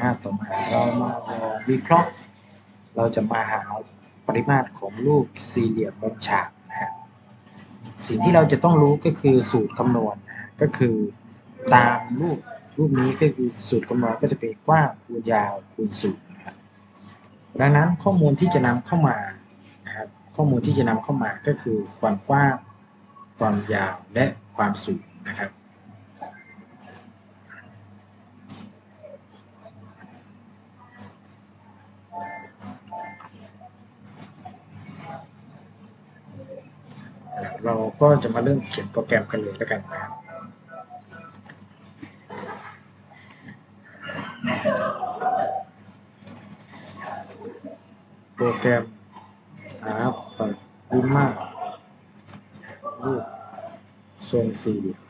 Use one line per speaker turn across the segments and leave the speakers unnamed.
อ่าต่อมาเรามาวิเคราะห์ เราจะมาหาปริมาตรของรูปสี่เหลี่ยมมุมฉากนะฮะสิ่งที่เราจะต้องรู้ก็คือสูตรคำนวณนะก็คือตามรูปรูปนี้ก็คือสูตรคำนวณก็จะเป็นกว้างคูณยาวคูณสูงนะครับดังนั้นข้อมูลที่จะนำเข้ามานะครับข้อมูลที่จะนำเข้ามาก็คือความกว้างความยาวและความสูงนะครับ เราก็จะมาเริ่มเขียนโปรแกรมกันเลยแล้วกันนะครับโปรแกรมหาปริมาตรรูปทรงสี่เหลี่ยม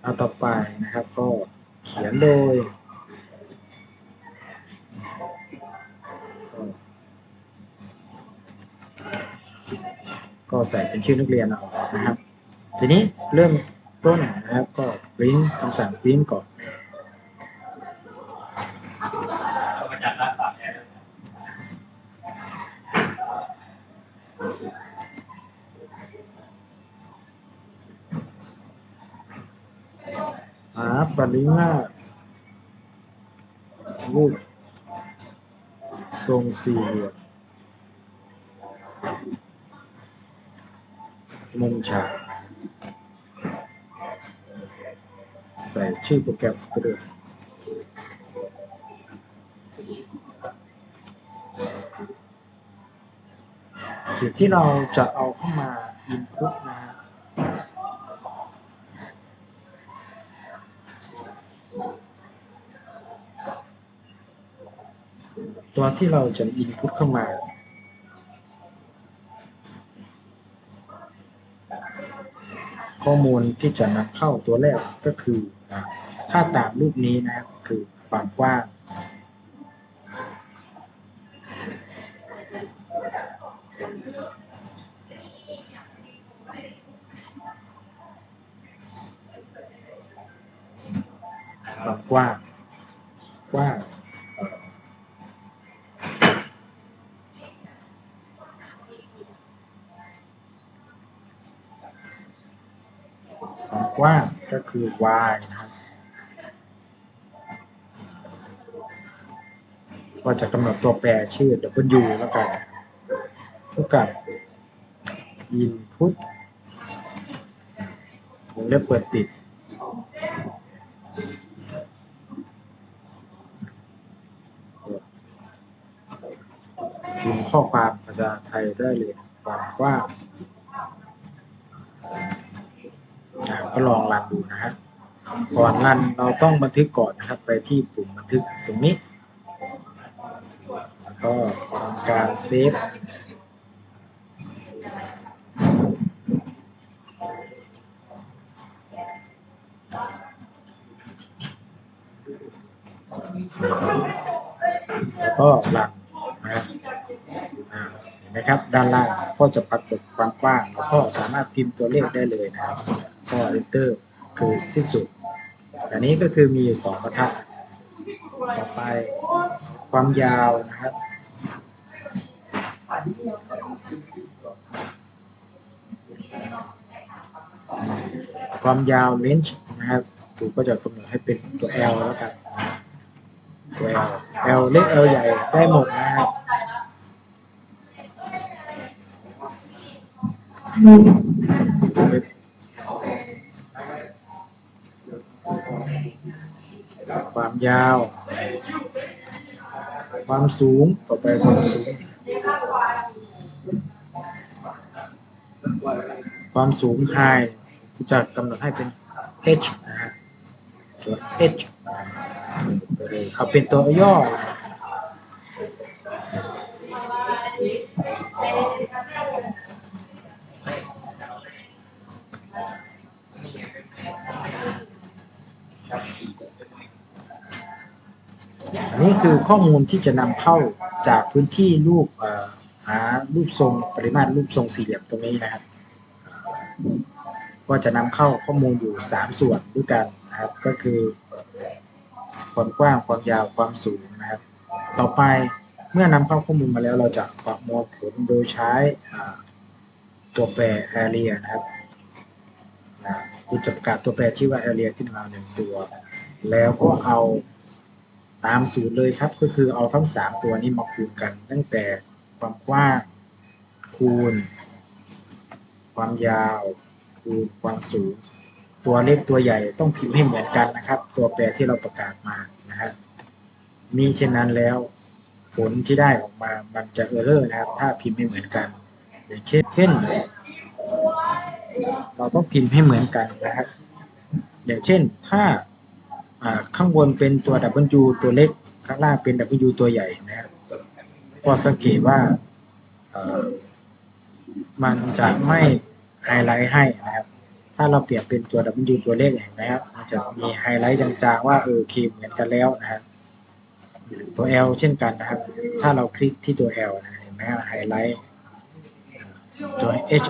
เอาต่อไปนะครับก็เขียน โดย ก็ใส่เป็นชื่อนักเรียนเอานะครับ ทีนี้เริ่มต้นนะครับก็ปริ้นคำสั่งปริ้นก่อนหาปริมาตร รูป ทรงสี่เหลี่ยมมุมฉากใส่ชื่อโปรแกรมไปด้วยสิ่งที่เราจะเอาเข้ามา input นะ ตัวที่เราจะ input เข้ามา ข้อมูลที่จะนำเข้าตัวแรกก็คือนะถ้าตามรูปนี้นะครับคือความกว้างความกว้างกว้างเอ่อความ กว้างก็คือ y นะครับก็จะกำหนดตัวแปรชื่อ w แล้วกันเท่ากับ input วงเล็บเปิดปิด พิมพ์ข้อความภาษาไทยได้เลยความกว้าง ก็ลองรันดูนะฮะก่อนรันเราต้องบันทึกก่อนนะครับ ไปที่ปุ่มบันทึกตรงนี้แล้วก็ทำการเซฟแล้วก็รันนะครับเห็นไหมครับด้านล่างก็จะปรากฏความกว้างแล้วก็สามารถพิมพ์ตัวเลขได้เลยนะครับ ก็ enter คือสิ้นสุด อันนี้ก็คือมีอยู่สองบรรทัด ต่อไปความยาวนะครับ ความยาวเลนส์นะครับครูก็จะกำหนดให้เป็นตัว L แล้วกันตัว L L เล็ก L ใหญ่ได้หมดนะครับ ยาว ความสูงต่อไปความสูง ความสูง high ก็จะกำหนดให้เป็น h นะฮะตัว h ไปเลยเอาเป็นตัวย่อ นนี้คือข้อมูลที่จะนำเข้าจากพื้นที่รูปหารูปทรงปริมาตรรูปทรงสี่เหลี่ยมตรงนี้นะครับก็จะนำเข้าข้อมูลอยู่ 3 ส่วนด้วยกันนะครับ ก็คือ ความกว้างความยาวความสูงนะครับ ต่อไปเมื่อนำเข้าข้อมูลมาแล้วเราจะประมวลผลโดยใช้ตัวแปร area นะครับคุณจะประกาศตัวแปรชื่ว่า area ขึ้นมาหนึ่งตัว แล้วก็เอา ตามสูตรเลยครับก็คือเอาทั้ง 3 ตัวนี้มาคูณกัน ตั้งแต่ความกว้างคูณ ความยาวคูณความสูง ตัวเล็กตัวใหญ่ต้องพิมพ์ให้เหมือนกันนะครับ ตัวแปรที่เราประกาศมานะฮะมีเช่นนั้นแล้วผลที่ได้ออกมามันจะเออร์เลอร์นะครับ ถ้าพิมพ์ไม่เหมือนกัน อย่างเช่นเช่นเราต้องพิมพ์ให้เหมือนกันนะครับ อย่างเช่นถ้า ข้างบนเป็นตัว W ตัวเล็ก ข้างล่างเป็น W ตัวใหญ่นะครับก็สังเกตว่ามันจะไม่ไฮไลท์ให้นะครับ ถ้าเราเปลี่ยนเป็นตัว W ตัวเลขเห็นไหมครับ มันจะมีไฮไลท์จางๆว่าเออโอเคเหมือนกันแล้วนะครับตัว L เช่นกันนะครับ ถ้าเราคลิกที่ตัว L นะเห็นไหมครับไฮไลท์ตัว H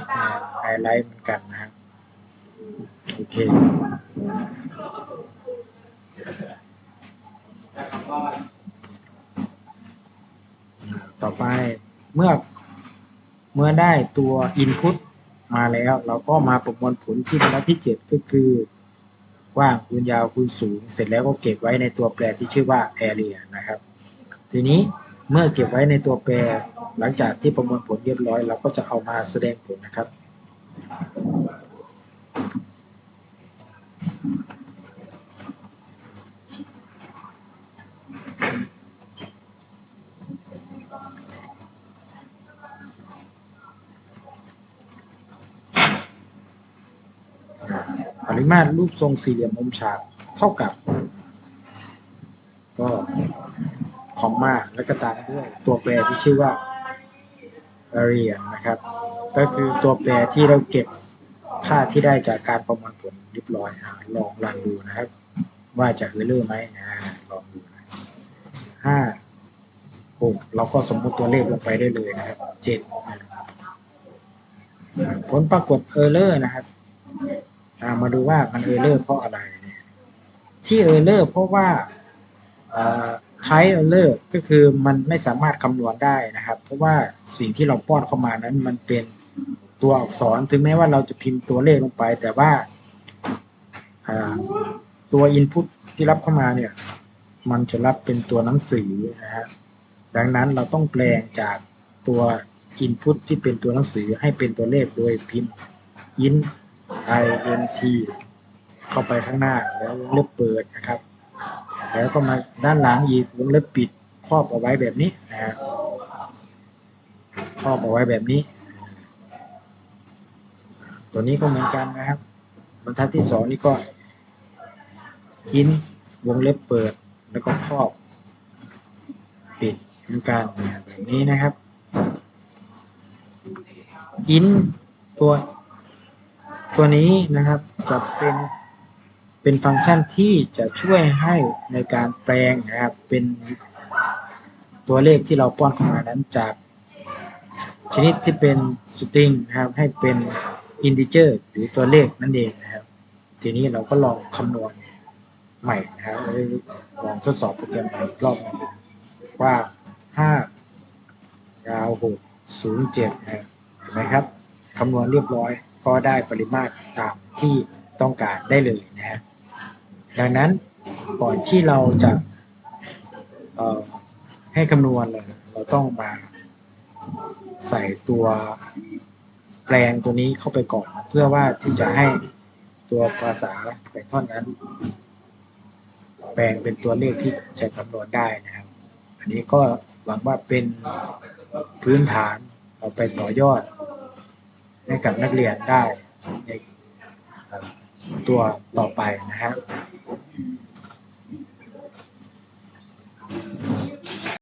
ไฮไลท์เหมือนกันนะครับ โอเค ต่อไปเมื่อเมื่อได้ตัว Input มาแล้ว เราก็มาประมวลผลที่บรรทัดที่ 7 ก็คือกว้างคูณยาวคูณสูง เสร็จแล้วก็เก็บไว้ในตัวแปรที่ชื่อว่า area นะครับ ทีนี้เมื่อเก็บไว้ในตัวแปรหลังจากที่ประมวลผลเรียบร้อย เราก็จะเอามาแสดงผลนะครับ ปริมาตรรูปทรงสี่เหลี่ยมมุมฉากเท่ากับ ก็คอมมาแล้วก็ตามด้วยตัวแปรที่ชื่อว่า area นะครับ ก็คือตัวแปรที่เราเก็บค่าที่ได้จากการประมวลผลเรียบร้อยลองรันดูนะครับ ว่าจะเออร์เลอร์ไหมนะลองดูห้า หกเราก็สมมุติตัวเลขลงไปได้เลยนะครับเจ็ดผลปรากฏเออร์เลอร์นะครับามาดูว่ามันเออร์เลอร์เพราะอะไรที่เออร์เลอร์เพราะว่าไทเออร์เลอร์ก็คือมันไม่สามารถคำนวณได้นะครับ เพราะว่าสิ่งที่เราป้อนเข้ามานั้นมันเป็นตัวอักษรถึงแม้ว่าเราจะพิมพ์ตัวเลขลงไป แต่ว่าาตัว Input ที่รับเข้ามาเนี่ย มันจะรับเป็นตัวหนังสือนะฮะ ดังนั้นเราต้องแปลงจากตัว Input ที่เป็นตัวหนังสือให้เป็นตัวเลขโดยพิมพ์ int int เข้าไปข้างหน้าแล้ววงเล็บเปิดนะครับ แล้วก็มาด้านหลังอีกวงเล็บปิดครอบเอาไว้แบบนี้นะฮะครอบเอาไว้แบบนี้ ตัวนี้ก็เหมือนกันนะครับ บรรทัดที่สองนี่ก็ int วงเล็บเปิดแล้วก็ครอบ ปิด มือนกันแบบนี้นะครับ in ตัว ตัวนี้นะครับจะเป็นเป็นฟังก์ชันที่จะช่วยให้ในการแปลงนะครับเป็นตัวเลขที่เราป้อนเข้ามานั้นจากชนิดที่เป็น string นะครับให้เป็น integer หรือตัวเลขนั่นเองนะครับ ทีนี้เราก็ลองคำนวณใหม่นะครับลองทดสอบโปรแกรมใหม่รอบหนึ่ งว่า5ยาว6 0 7นะครับเห็นไหมครับคำนวณเรียบร้อยก็ได้ปริมาตรตามที่ต้องการได้เลยนะฮะดังนั้นก่อนที่เราจะเอ่อให้คำนวณเลยเราต้องมาใส่ตัวแปลงตัวนี้เข้าไปก่อน เพื่อว่าที่จะให้ตัวภาษาไ y ทอนนั้น แปลงเป็นตัวเลขที่จะคำนวณได้นะครับ อันนี้ก็ หวังว่าเป็นพื้นฐานเอาไปต่อยอด ให้กับนักเรียนได้ในตัวต่อไปนะครับ